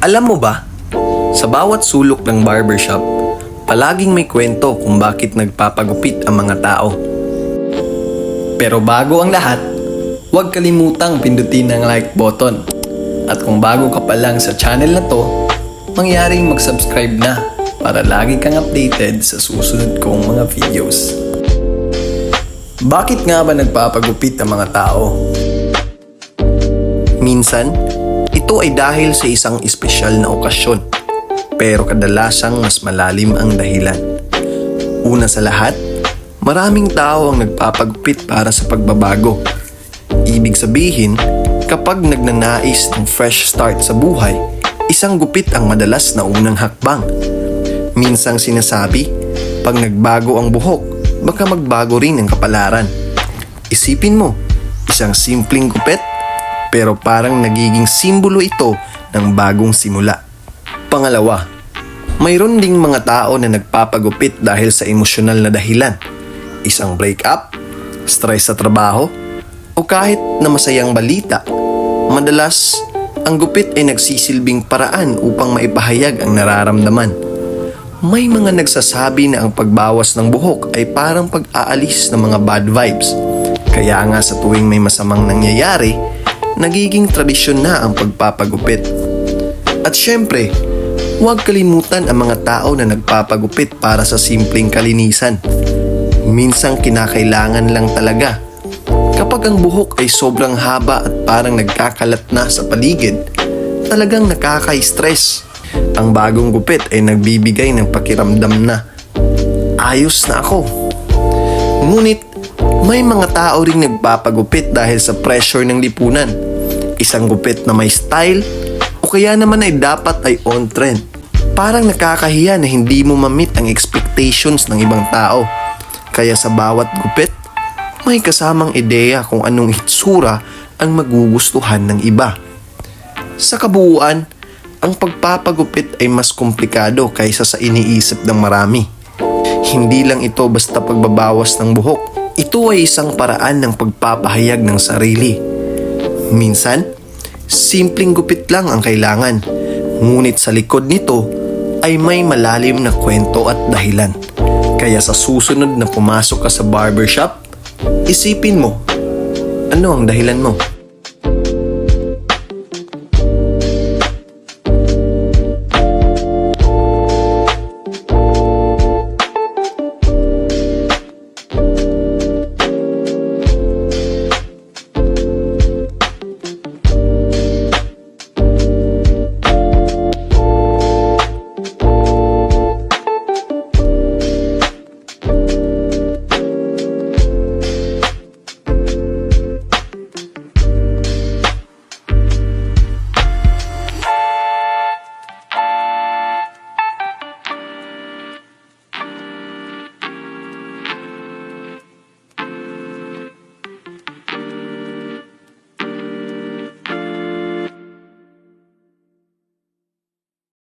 Alam mo ba, sa bawat sulok ng barbershop, palaging may kwento kung bakit nagpapagupit ang mga tao. Pero bago ang lahat, huwag kalimutang pindutin ang like button. At kung bago ka pa lang sa channel na to, mangyaring mag-subscribe na para lagi kang updated sa susunod kong mga videos. Bakit nga ba nagpapagupit ang mga tao? Minsan, ito ay dahil sa isang espesyal na okasyon. Pero kadalasang mas malalim ang dahilan. Una sa lahat, maraming tao ang nagpapagupit para sa pagbabago. Ibig sabihin, kapag nagnanais ng fresh start sa buhay, isang gupit ang madalas na unang hakbang. Minsang sinasabi, pag nagbago ang buhok, baka magbago rin ang kapalaran. Isipin mo, isang simpleng gupit, pero parang nagiging simbolo ito ng bagong simula. Pangalawa, mayroon ding mga tao na nagpapagupit dahil sa emosyonal na dahilan. Isang breakup, stress sa trabaho, o kahit na masayang balita. Madalas, ang gupit ay nagsisilbing paraan upang maipahayag ang nararamdaman. May mga nagsasabi na ang pagbawas ng buhok ay parang pag-aalis ng mga bad vibes. Kaya nga sa tuwing may masamang nangyayari, nagiging tradisyon na ang pagpapagupit. At syempre, huwag kalimutan ang mga tao na nagpapagupit para sa simpleng kalinisan. Minsang kinakailangan lang talaga. Kapag ang buhok ay sobrang haba at parang nagkakalat na sa paligid, talagang nakaka-stress. Ang bagong gupit ay nagbibigay ng pakiramdam na ayos na ako. Ngunit may mga tao ring nagpapagupit dahil sa pressure ng lipunan. Isang gupit na may style o kaya naman ay dapat ay on trend. Parang nakakahiya na hindi mo mamit ang expectations ng ibang tao. Kaya sa bawat gupit, may kasamang ideya kung anong hitsura ang magugustuhan ng iba. Sa kabuuan, ang pagpapagupit ay mas komplikado kaysa sa iniisip ng marami. Hindi lang ito basta pagbabawas ng buhok. Ito ay isang paraan ng pagpapahayag ng sarili. Minsan, simpleng gupit lang ang kailangan. Ngunit sa likod nito ay may malalim na kwento at dahilan. Kaya sa susunod na pumasok ka sa barbershop, isipin mo, ano ang dahilan mo?